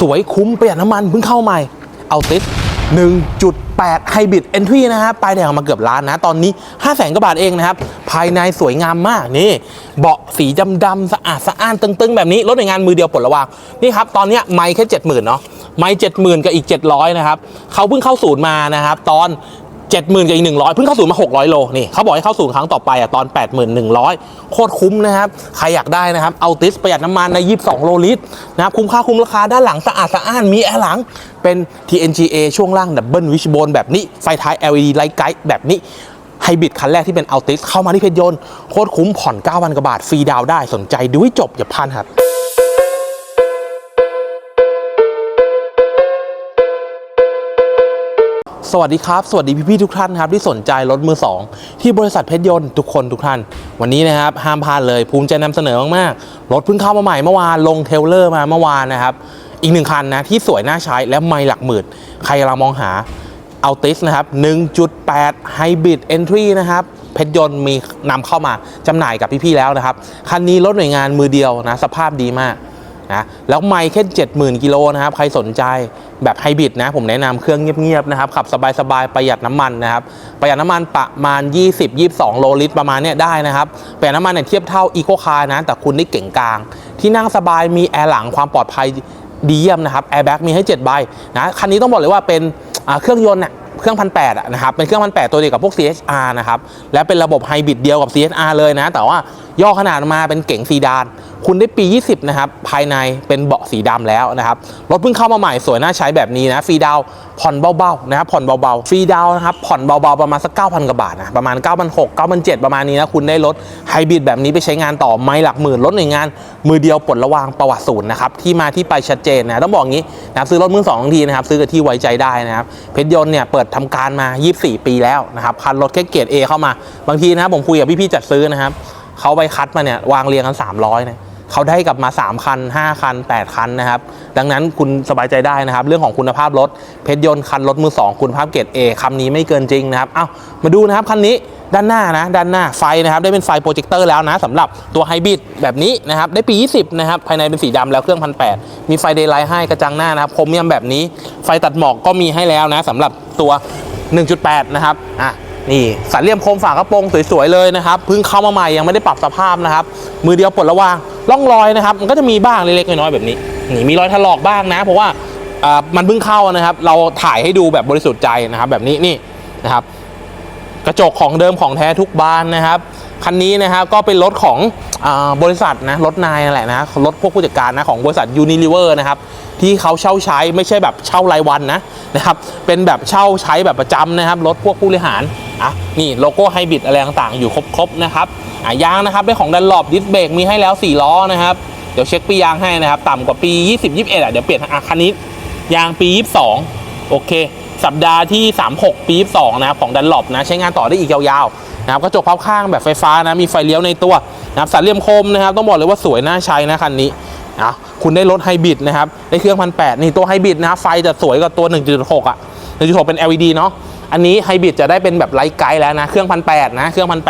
สวยคุ้มประหยัดน้ำมันเพิ่งเข้าใหม่ เอาติด1.8 Hybrid Entry นะครับปลายแดงออกมาเกือบล้านนะ ตอนนี้ 5 0 0แสนกว่าบาทเองนะครับ ภายในสวยงามมากนี่ เบาะสีดำๆสะอาดสะอ้านตึงๆ แบบนี้ รถในงานมือเดียวปลดระวาง นี่ครับ ตอนนี้ไม่แค่ 70,000 เนาะไม่ 70,000 กับอีก 700 นะครับ เขาเพิ่งเข้าศูนย์มานะครับ ตอน 70,000กับอีก100เพิ่งเข้าศูนย์มา 600 โลนี่เขาบอกให้เข้าศูนย์ครั้งต่อไปอะตอน 81,100 โคตรคุ้มนะครับ ใครอยากได้นะครับเอาติสประหยัดน้ำมันใน 22 โลลิตรนะครับคุ้มค่าคุ้มราคาด้านหลังสะอาดสะอ้านมีแอร์หลังเป็น TNGA ช่วงล่างดับเบิลวิชโบนแบบนี้ไฟท้าย LED ไลท์ไกด์แบบนี้ไฮบริดคันแรกที่เป็นเอาติสเข้ามาที่เพชรยนต์โคตรคุ้มผ่อน 9,000กว่าบาทฟรีดาวได้สนใจดูให้จบอย่าพลาดครับ สวัสดีครับ สวัสดีพี่ๆทุกท่านครับที่สนใจรถมือสองที่บริษัทเพชรยนต์ทุกคนทุกท่าน วันนี้นะครับห้ามพลาดเลยภูมิใจนำเสนอมากๆ รถเพิ่งเข้ามาใหม่เมื่อวานลงเทเลอร์มาเมื่อวานนะครับ อีกหนึ่งคันนะที่สวยน่าใช้และไม่หลักหมื่นใครกำลังมองหาเอาติสนะครับ 1.8 Hybrid Entry นะครับเพชรยนต์มีนำเข้ามาจำหน่ายกับพี่ๆแล้วนะครับ คันนี้รถหน่วยงานมือเดียวนะสภาพดีมาก นะแล้วไม่แค่70,000 กิโลนะครับใครสนใจแบบไฮบริดนะผมแนะนำเครื่องเงียบๆนะครับขับสบายๆประหยัดน้ำมันนะครับประหยัดน้ำมันประมาณ 20-22 โลลิตรประมาณเนี้ยได้นะครับประหยัดน้ำมันเนี่ยเทียบเท่าอีโคคาร์นะแต่คุณได้เก่งกลาง ที่นั่งสบายมีแอร์หลังความปลอดภัยดีเยี่ยมนะครับแอร์แบ็กมีให้7ใบนะคันนี้ต้องบอกเลยว่าเป็นเครื่องยนต์น่ะเครื่องพันแปดนะครับเป็นเครื่องพันแปดตัวเดียวกับพวก CHR นะครับและเป็นระบบไฮบริดเดียวกับ CHR เลยนะ แต่ว่าย่อขนาดมาเป็นเก๋งซีดาน คุณได้ปี 20 นะครับ ภายในเป็นเบาะสีดำแล้วนะครับ รถเพิ่งเข้ามาใหม่สวยน่าใช้แบบนี้นะ ฟรีดาวผ่อนเบาๆนะครับ ผ่อนเบาๆ ฟรีดาวนะครับ ผ่อนเบาๆ ประมาณสัก 9,000 กว่าบาทนะ ประมาณ 9,600 9,700ประมาณนี้นะ คุณได้รถไฮบริดแบบนี้ไปใช้งานต่อไม่หลักหมื่น รถในงาน มือเดียวปลดระวางประวัติศูนย์นะครับ ที่มาที่ไปชัดเจนนะต้องบอกงี้นะครับ ซื้อรถมือสองทันทีนะครับ ซื้อกับที่ไว้ใจได้นะครับ เพชรยนต์เนี่ยเปิดทำการมา 24 ปีแล้วนะครับ คันรถแค่เกรด A เข้ามา บางทีนะครับผมคุยกับพี่ๆจัดซื้อนะครับเขาไปคัดมาเนี่ยวางเรียงกัน300เนี่ย เขาได้กลับมา 3 คัน 5 คัน 8 คันนะครับ ดังนั้นคุณสบายใจได้นะครับ เรื่องของคุณภาพรถเพชรยนต์คันรถมือ 2 คุณภาพเกรด A คำนี้ไม่เกินจริงนะครับ เอ้ามาดูนะครับคันนี้ด้านหน้านะด้านหน้าไฟนะครับได้เป็นไฟโปรเจคเตอร์แล้วนะสำหรับตัวไฮบริดแบบนี้นะครับได้ปี 20 นะครับ ภายในเป็นสีดำแล้วเครื่องพันแมีไฟเดย์ไลท์ให้กระจังหน้านะครับครเมียมแบบนี้ ไฟตัดหมอกก็มีให้แล้วนะสำหรับตัว 1.8 นะครับอะนี่สันเหลี่ยมโคมฝากระโปรงสวยๆเลยนะครับเพิ่งเข้ามาใหม่ยังไม่ได้ปรับสภาพนะครับมือเดียวปลดระวางร่องรอยนะครับ มันก็จะมีบ้างเล็กๆน้อยๆแบบนี้นี่มีรอยถลอกบ้างนะ เพราะว่าอ่ามันเพิ่งเข้านะครับ เราถ่ายให้ดูแบบบริสุทธิ์ใจนะครับ แบบนี้นี่นะครับ กระจกของเดิมของแท้ทุกบานนะครับคันนี้นะครับก็เป็นรถของอาบริษัทนะรถนายนั่นแหละนะรถพวกผู้จัดการนะของบริษัทยูนิลิเวอร์นะครับ ที่เขาเช่าใช้ไม่ใช่แบบเช่ารายวันนะนะครับเป็นแบบเช่าใช้แบบประจำนะครับรถพวกผู้บริหารอะนี่โลโก้ไฮบริดอะไรต่างๆ อยู่ครบๆนะครับอะยางนะครับได้ของดันหลบดิสเบรกมีให้แล้ว4ล้อนะครับเดี๋ยวเช็คปียางให้นะครับต่ำกว่าปี 20 21อะเดี๋ยวเปลี่ยนอะคันนี้ยางปี 22 โอเค สัปดาห์ที่ 36 ปี 22 นะครับของดันหลบนะใช้งานต่อได้อีกยาวๆนะครับกระจกพับข้างแบบไฟฟ้านะมีไฟเลี้ยวในตัวนะครับสันเหลี่ยมคมนะครับต้องบอกเลยว่าสวยน่าใช้นะคันนี้ อะคุณได้รถไฮบริดนะครับได้เครื่องพันแนี่ตัวไฮบริดนะครับไฟจะสวยกว่าตัว 1.6 อะ 1.6 เป็น LED เนาะอันนี้ไฮบริดจะได้เป็นแบบไลท์ไกด์แล้วนะ เครื่องพันแนะ เครื่องพันแ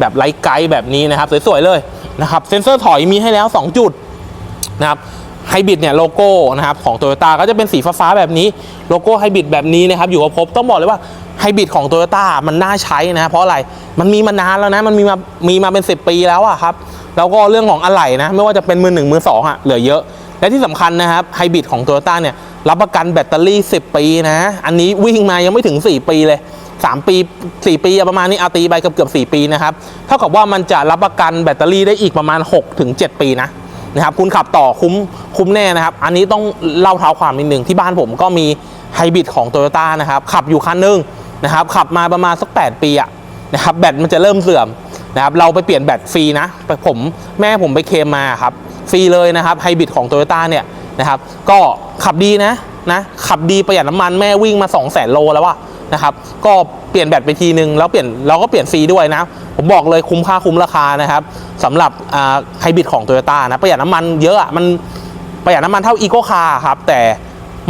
แบบไลท์ไกด์แบบนี้นะครับ สวยๆเลยนะครับเซ็นเซอร์ถอยมีให้แล้ว 2 จุดนะครับไฮบริดเนี่ยโลโก้นะครับของโตโยต้าก็จะเป็นสีฟ้าๆแบบนี้โลโก้ไฮบริดแบบนี้นะครับอยู่ครบต้องบอกเลยว่าไฮบริดของโตโยต้ามันน่าใช้นะเพราะอะไรมันมีมานานแล้วนะมันมีมามีมาเป็น 10 ปีแล้วอะครับ แล้วก็เรื่องของอะไหล่นะ ไม่ว่าจะเป็นมือหนึ่งมือสองอะเหลือเยอะ และที่สำคัญนะครับไฮบริดของโตโยต้าเนี่ยรับประกันแบตเตอรี่ 10 ปีนะ อันนี้วิ่งมายังไม่ถึง 4 ปีเลย 3 ปี 4 ปีประมาณนี้เอาตีไปเกือบเกือบ4ปีนะครับเท่ากับว่ามันจะรับประกันแบตเตอรี่ได้อีกประมาณ 6-7 ปีนะนะครับคุณขับต่อคุ้มคุ้มแน่นะครับ อันนี้ต้องเล่าเท้าความนิดนึงที่บ้านผมก็มีไฮบริดของโตโยต้านะครับขับอยู่คันหนึงนะครับขับมาประมาณสัก 8 ปีอะนะครับแบตมันจะเริ่มเสื่อม นะครับเราไปเปลี่ยนแบตฟรีนะผมแม่ผมไปเคมมาครับฟรีเลยนะครับไฮบริดของโตโยต้าเนี่ยนะครับก็ขับดีนะนะขับดีประหยัดน้ำมันแม่วิ่งมา 2 0 0 0 0 0โลแล้วว่ะนะครับก็เปลี่ยนแบตไปทีนึงแล้วเปลี่ยนเราก็เปลี่ยนฟรีด้วยนะผมบอกเลยคุ้มค่าคุ้มราคานะครับสำหรับไฮบริดของโตโยต้านะประหยัดน้ำมันเยอะอะมันประหยัดน้ำมันเท่าอีโคคาร์ครับแต่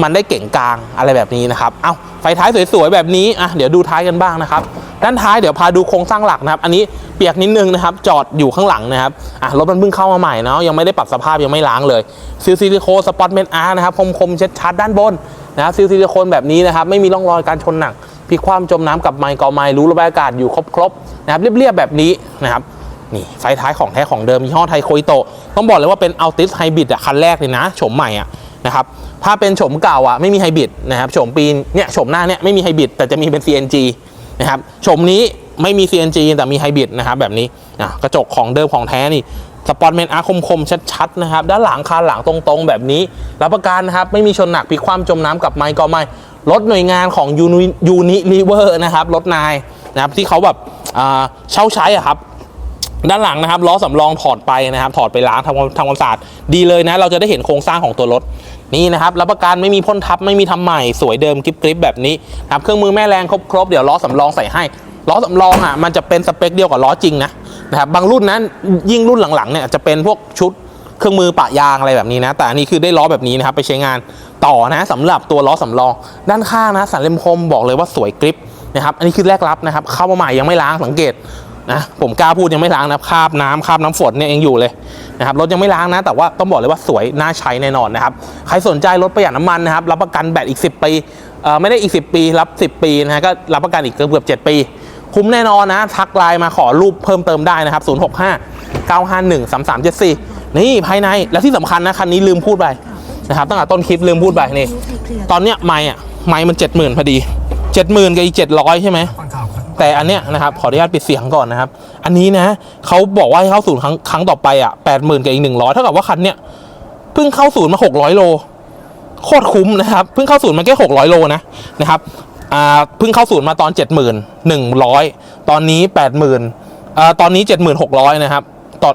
มันได้เก่งกลางอะไรแบบนี้นะครับ เอาไฟท้ายสวยๆแบบนี้ อะ เดี๋ยวดูท้ายกันบ้างนะครับ ด้านท้ายเดี๋ยวพาดูโครงสร้างหลักนะครับ อันนี้เปียกนิดนึงนะครับ จอดอยู่ข้างหลังนะครับอะรถมันเพิ่งเข้ามาใหม่เนาะยังไม่ได้ปรับสภาพยังไม่ล้างเลยซิลซิลิโคนสปอตเมนอาร์นะครับคมคมชัดๆด้านบนนะครับซิลซิลิโคนแบบนี้นะครับไม่มีร่องรอยการชนหนักพลิกคว่ำจมน้ำกับไมค์กอไมค์รู้ระบายอากาศอยู่ครบๆนะครับเรียบๆแบบนี้นะครับนี่ไฟท้ายของแท้ของเดิมยี่ห้อไทยโคอิโตต้องบอกเลยว่าเป็นอัลติสไฮบริดอะคันแรกเลยนะโฉมใหม่อะนะครับถ้าเป็นโฉมเก่าอะไม่มีไฮบริดนะครับโฉมปีนเนี่ยโฉมหน้าเนี่ยไม่มีไฮบริดแต่จะมีเป็น CNG นะครับโฉมนี้ไม่มี CNG แต่มีไฮบริดนะครับแบบนี้อะกระจกของเดิมของแท้นี่สปอร์ตเมนอาร์คมๆชัดๆนะครับด้านหลังคานหลังตรงๆ แบบนี้รับประกันนะครับไม่มีชนหนักพลิกคว่ำจมน้ำกับไมค์ก็ไม่รถหน่วยงานของยูนิลิเวอร์นะครับรถนายนะครับที่เขาแบบเช่าใช้อะครับด้านหลังนะครับล้อสำรองถอดไปนะครับ ถอดไปล้างทำความทำความสะอาดดีเลยนะ เราจะได้เห็นโครงสร้างของตัวรถ นี่นะครับรับประกันไม่มีพ่นทับไม่มีทำใหม่สวยเดิมกริบกริบแบบนี้นะครับเครื่องมือแม่แรงครบครบเดี๋ยวล้อสำรองใส่ให้ล้อสำรองอะมันจะเป็นสเปคเดียวกับล้อจริงนะนะครับบางรุ่นนั้นยิ่งรุ่นหลังๆเนี่ยจะเป็นพวกชุดเครื่องมือปะยางอะไรแบบนี้นะ แต่อันนี้คือได้ล้อแบบนี้นะครับไปใช้งานต่อนะสำหรับตัวล้อสำรอง ด้านข้างนะสันเลมคมบอกเลยว่าสวยกริบนะครับอันนี้คือแรกรับนะครับเข้ามาใหม่ยังไม่ล้างสังเกตนะผมกล้าพูดยังไม่ล้างนะคราบน้ำคราบน้ำฝนเนี่ยยังอยู่เลยนะครับรถยังไม่ล้างนะ แต่ว่าต้องบอกเลยว่าสวยน่าใช้แน่นอนนะครับ ใครสนใจรถประหยัดน้ำมันนะครับรับประกันแบตอีก 10 ปีไม่ได้อีก 10 ปี รับ 10 ปีนะฮะก็รับประกันอีกเกือบ 7 ปี คุ้มแน่นอนนะ ทักไลน์มาขอรูปเพิ่มเติมได้นะครับ 065 951 3374 นี่ภายในและที่สำคัญนะคันนี้ลืมพูดไปนะครับตั้งแต่ต้นคลิปลืมพูดไปนี่ตอนเนี้ยไม่อะไม่มัน 70,000 พอดี 70,000กับอีก700 ใช่ไหมแต่อันเนี้ยนะครับขออนุญาตปิดเสียงก่อนนะครับ อันนี้นะเขาบอกว่าให้เข้าศูนย์ครั้งครั้งต่อไปอะแปดหมื่นกับอีกหนึ่งร้อยเท่ากับว่าคันเนี้ย พิ่งเข้าศูนย์มาหกร้อยโล โคตรคุ้มนะครับ เพิ่งเข้าศูนย์มาแค่หกร้อยโลนะนะครับอ่าเพิ่งเข้าศูนย์มาตอนเจ็ดหมื่นหนึ่งร้อยตอนนี้แปดหมื่นอ่าตอนนี้เจ็ดหมื่นหกร้อยนะครับต่อ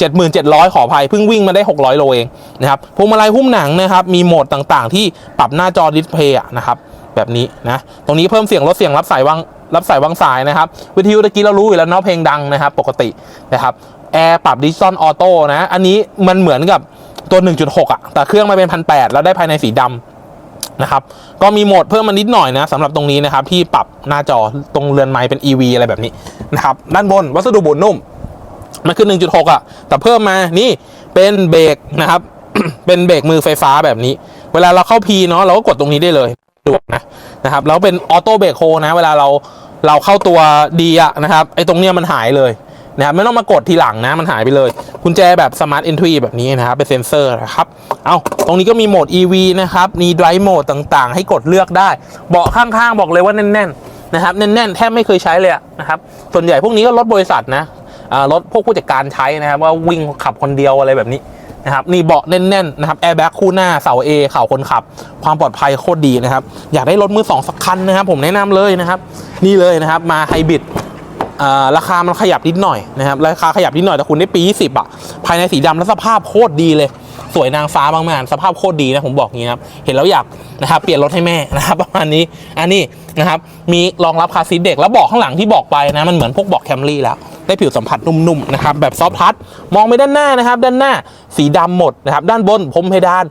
7,700 ขออภัยเพิ่งวิ่งมาได้ 600 โลเองนะครับพวงมาลัยหุ้มหนังนะครับมีโหมดต่างๆ ที่ปรับหน้าจอดิสเพย์นะครับแบบนี้นะตรงนี้เพิ่มเสียงลดเสียงรับสายวางรับสายวางสายนะครับ วิทยุตะกี้เรารู้อยู่แล้วเนาะเพลงดังนะครับ ปกตินะครับแอร์ปรับดิจิตอลออโต้นะ อันนี้มันเหมือนกับ ตัว 1.6 อะ แต่เครื่องมาเป็นพันแแล้วได้ภายในสีดำนะครับก็มีโหมดเพิ่มมานิดหน่อยนะสำหรับตรงนี้นะครับ ที่ปรับหน้าจอตรงเรือนไม้เป็น EV อะไรแบบนี้นะครับด้านบนวัสดุบุนุ่ม มันคือ 1.6 อะ แต่เพิ่มมานี่เป็นเบรกนะครับ เป็นเบรกมือไฟฟ้าแบบนี้ เวลาเราเข้า P เนาะเราก็กดตรงนี้ได้เลยดูนะนะครับแล้วเป็นออโต้เบรกโฮนะ เวลาเราเราเข้าตัวดีอะนะครับไอ้ตรงเนี้ยมันหายเลย นะครับไม่ต้องมากดทีหลังนะ มันหายไปเลยกุญแจแบบ Smart Entry แบบนี้นะครับ เป็นเซนเซอร์นะครับ เอาตรงนี้ก็มีโหมด EV นะครับ มี Drive Mode ต่างๆ ให้กดเลือกได้ เบาะข้างๆ บอกเลยว่าแน่นๆ นะครับ แน่นๆ แทบไม่เคยใช้เลยนะครับ ส่วนใหญ่พวกนี้ก็รถบริษัทนะรถพวกผู้จัดการใช้นะครับ ว่าวิ่งขับคนเดียวอะไรแบบนี้นะครับนี่เบาะแน่นๆนะครับแอร์แบ็กคู่หน้าเสา A เข่าคนขับ ความปลอดภัยโคตรดีนะครับ อยากได้รถมือสองสักคันนะครับ ผมแนะนำเลยนะครับ นี่เลยนะครับมาไฮบริด ราคามันขยับนิดหน่อยนะครับราคาขยับนิดหน่อยแต่คุณได้ปี 20อะภายในสีดำแล้วสภาพโคตรดีเลย สวยนางฟ้ามากๆสภาพโคตรดีนะผมบอกงี้นะครับเห็นแล้วอยากนะครับเปลี่ยนรถให้แม่นะครับประมาณนี้อันนี้นะครับมีรองรับคาซีทเด็กแล้วบอกข้างหลังที่บอกไปนะมันเหมือนพวกบอกแคมรี่แล้ว ได้ผิวสัมผัสนุ่มๆนะครับแบบซอฟทัชมองไปด้านหน้านะครับ ด้านหน้าสีดำหมดนะครับ ด้านบนพรมเพดาน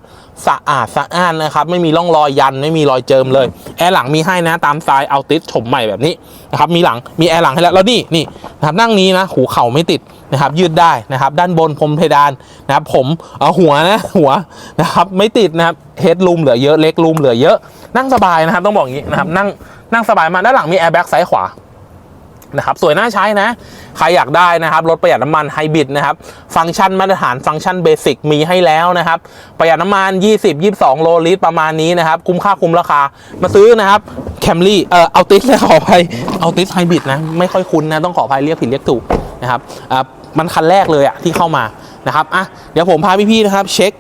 สะอาดสะอ้านนะครับ ไม่มีร่องรอยยันไม่มีรอยเจิมเลย แอร์หลังมีให้นะตามสไตล์เอาติสชมใหม่แบบนี้นะครับมีหลังมีแอร์หลังให้แล้วแล้วนี่นี่นะครับนั่งนี้นะหูเข่าไม่ติดนะครับยืดได้นะครับด้านบนพรมเพดานนะครับผมเอาหัวนะหัวนะครับไม่ติดนะครับเฮดรูมเหลือเยอะเล็กรูมเหลือเยอะนั่งสบายนะครับต้องบอกอย่างนี้นะครับนั่งนั่งสบายมากด้านหลังมีแอร์แบ็กซ้ายขวา นะครับสวยน่าใช้นะ ใครอยากได้นะครับรถประหยัดน้ำมันไฮบริดนะครับฟังก์ชันมาตรฐานฟังก์ชันเบสิกมีให้แล้วนะครับประหยัดน้ำมัน 20 22 โลลิตรประมาณนี้นะครับคุ้มค่าคุ้มราคามาซื้อนะครับแคมรี่เอ่อเอาติสเลยขออภัยเอาติสไฮบริดนะไม่ค่อยคุ้นนะต้องขออภัยเรียกผิดเรียกถูกนะครับอ่ามันคันแรกเลยอะที่เข้ามานะครับอะเดี๋ยวผมพาพี่ๆนะครับเช็ค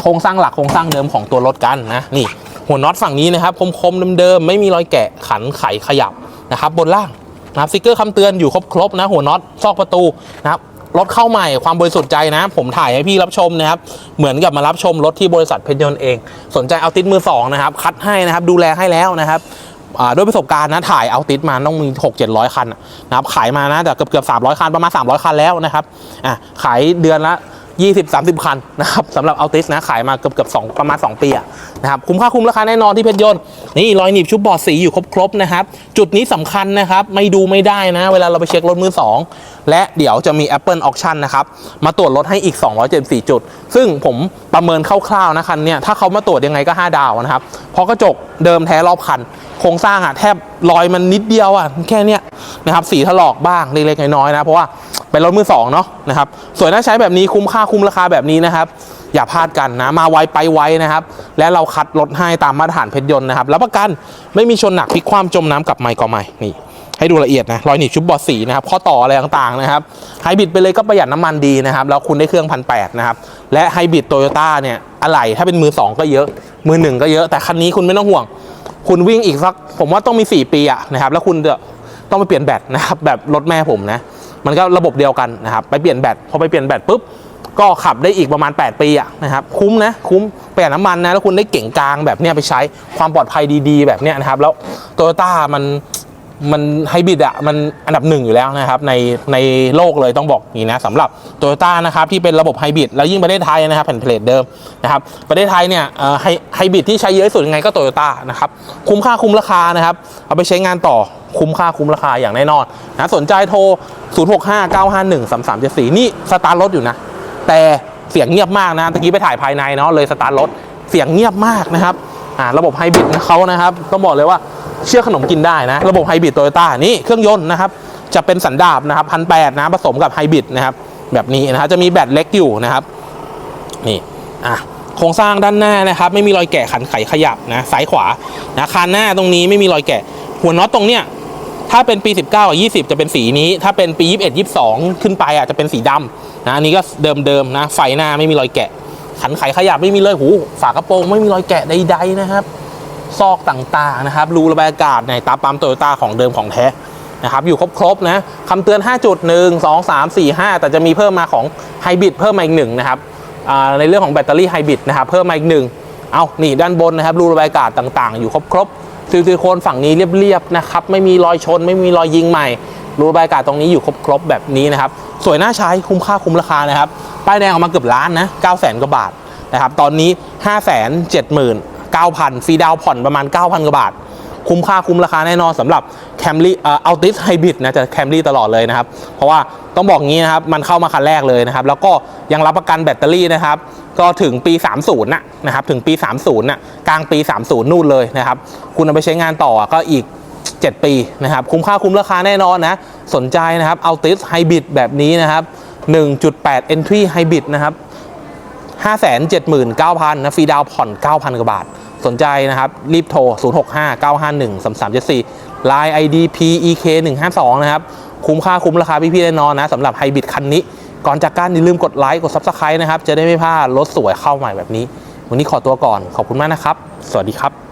โครงสร้างหลักโครงสร้างเดิมของตัวรถกันนะนี่หัวน็อตฝั่งนี้นะครับคมๆเดิมๆไม่มีรอยแกะขันไขขยับนะครับบนล่าง นะครับสติกเกอร์คำเตือนอยู่ครบๆนะหัวน็อตซอกประตูนะครับรถเข้าใหม่ความบริสุทธิ์ใจนะ ผมถ่ายให้พี่รับชมนะครับ เหมือนกับมารับชมรถที่บริษัทเพชรยนต์เอง สนใจเอาติดมือสองนะครับ คัดให้นะครับ ดูแลให้แล้วนะครับด้วยประสบการณ์นะถ่ายเอาติดมาต้องมี 6 700 คันอะนะครับขายมานะแต่เกือบเกือบ300 คันประมาณ 300 คันแล้วนะครับอะขายเดือนละ 20-30 คันนะครับสำหรับ Altis นะขายมาเกือบเกือบ2ประมาณ 2 ปีอะนะครับคุ้มค่าคุ้มราคาแน่นอนที่เพชรยนต์นี่รอยหนีบชุบบอดสีอยู่ครบๆนะครับ จุดนี้สำคัญนะครับ ไม่ดูไม่ได้นะ เวลาเราไปเช็ครถมือ 2 และเดี๋ยวจะมี Apple Auction นะครับ มาตรวจรถให้อีก 274 จุด ซึ่งผมประเมินคร่าวๆนะคันเนี่ยถ้าเขามาตรวจยังไงก็ 5 ดาวนะครับเพราะกระจกเดิมแท้รอบคันโครงสร้างอะแทบรอยมันนิดเดียวอะแค่เนี้ยนะครับสีถลอกบ้างเล็กๆน้อยๆนะเพราะว่า เป็นรถมือสองเนาะนะครับสวยน่าใช้แบบนี้คุ้มค่าคุ้มราคาแบบนี้นะครับ อย่าพลาดกันนะมาไวไปไวนะครับ และเราคัดรถให้ตามมาตรฐานเพชรยนต์นะครับรับประกันไม่มีชนหนักพลิกความจมน้ำกลับไม่ก็ไม่นี่ให้ดูละเอียดนะรอยหนีบชุบบอร์ดสีนะครับข้อต่ออะไรต่างๆนะครับไฮบริดไปเลยก็ประหยัดน้ำมันดีนะครับแล้วคุณได้เครื่องพันแนะครับและไฮบริดโตโยต้าเนี่ยอะไหล่ถ้าเป็นมือสองก็เยอะ มือหนึ่งก็เยอะแต่คันนี้คุณไม่ต้องห่วง คุณวิ่งอีกสักผมว่าต้องมี 4 ปีอะนะครับแล้วคุณจะต้องไปเปลี่ยนแบตนะครับแบบรถแม่ผมนะ มันก็ระบบเดียวกันนะครับไปเปลี่ยนแบตพอไปเปลี่ยนแบตปุ๊บก็ขับได้อีกประมาณ 8 ปีอะนะครับคุ้มนะคุ้มประหยัดน้ำมันนะแล้วคุณได้เก่งกลางแบบเนี้ยไปใช้ความปลอดภัยดีๆ แบบเนี้ยนะครับแล้วโตโยต้ามันมันไฮบริดอะมันอันดับหนึ่งอยู่แล้วนะครับในในโลกเลยต้องบอกอย่างนี้นะสำหรับโตโยต้านะครับที่เป็นระบบไฮบริดแล้วยิ่งประเทศไทยนะครับแผ่นเพลทเดิมนะครับประเทศไทยเนี่ยไฮไฮบริดที่ใช้เยอะที่สุดยังไงก็โตโยต้านะครับคุ้มค่าคุ้มราคานะครับเอาไปใช้งานต่อ คุ้มค่าคุ้มราคาอย่างแน่นอนนะสนใจโทร 0659513374 นี่สตาร์ทรถอยู่นะ แต่เสียงเงียบมากนะตะกี้ไปถ่ายภายในเนาะเลยสตาร์ทรถเสียงเงียบมากนะครับอ่าระบบไฮบริดนะเขานะครับ ต้องบอกเลยว่าเชื่อขนมกินได้นะ ระบบไฮบริดโตโยต้านี่เครื่องยนต์นะครับ จะเป็นสันดาปนะครับพันแปดนะผสมกับไฮบริดนะครับ แบบนี้นะครับจะมีแบตเล็กอยู่นะครับ นี่อะโครงสร้างด้านหน้านะครับ ไม่มีรอยแกะขันไขขยับนะซ้ายขวานะคานหน้าตรงนี้ไม่มีรอยแกะหัวน็อตตรงเนี้ย ถ้าเป็นปี 19กับ20 จะเป็นสีนี้ ถ้าเป็นปี 21 22 ขึ้นไปอะจะเป็นสีดำนะอันนี้ก็เดิมๆนะ ไฟหน้าไม่มีรอยแกะ ขันไขขยับไม่มีเลยหู ฝากระโปรงไม่มีรอยแกะใดๆนะครับ ซอกต่างๆนะครับ รูระบายอากาศในตาปั๊มโตโยต้าของเดิมของแท้นะครับ อยู่ครบๆนะคำเตือน 5 จุด 1 2 3 4 5 แต่จะมีเพิ่มมาของไฮบริดเพิ่มมาอีกหนึ่งนะครับอ่าในเรื่องของแบตเตอรี่ไฮบริดนะครับ เพิ่มมาอีกหนึ่งเอานี่ด้านบนนะครับ รูระบายอากาศต่างๆ อยู่ครบๆ ซิลิโคนฝั่งนี้เรียบๆนะครับไม่มีรอยชน ไม่มีรอยยิงใหม่รูระบายอากาศตรงนี้อยู่ครบๆแบบนี้นะครับสวยน่าใช้คุ้มค่าคุ้มราคานะครับป้ายแดงออกมาเกือบล้านนะ9 0 0 0 0กว่าบาทนะครับตอนนี้ 5 7 9 0 0 9,000ฟรีดาวผ่อนประมาณ 9,000 กว่าบาท คุ้มค่าคุ้มราคาแน่นอนสำหรับ Camry เอ่อ Altis Hybrid นะจะ Camry ตลอดเลยนะครับ เพราะว่าต้องบอกงี้นะครับ มันเข้ามาคันแรกเลยนะครับ แล้วก็ยังรับประกันแบตเตอรี่นะครับ ก็ถึงปี 30นะนะครับถึงปี 30นะกลางปี 30 นู่นเลยนะครับ คุณเอาไปใช้งานต่อก็อีก 7 ปีนะครับ คุ้มค่าคุ้มราคาแน่นอนนะ สนใจนะครับ Altis Hybrid แบบนี้นะครับ 1.8 Entry Hybrid นะครับ579,000นะฟรีดาวผ่อน 9,000 กว่าบาท สนใจนะครับ รีบโทร 0659513374 Line ID PEK 152 นะครับ คุ้มค่าคุ้มราคาพี่ๆแน่นอนนะสำหรับไฮบริดคันนี้ ก่อนจากการอย่าลืมกดไลค์กด Subscribe นะครับ จะได้ไม่พลาดรถสวยเข้าใหม่แบบนี้ วันนี้ขอตัวก่อนขอบคุณมากนะครับ สวัสดีครับ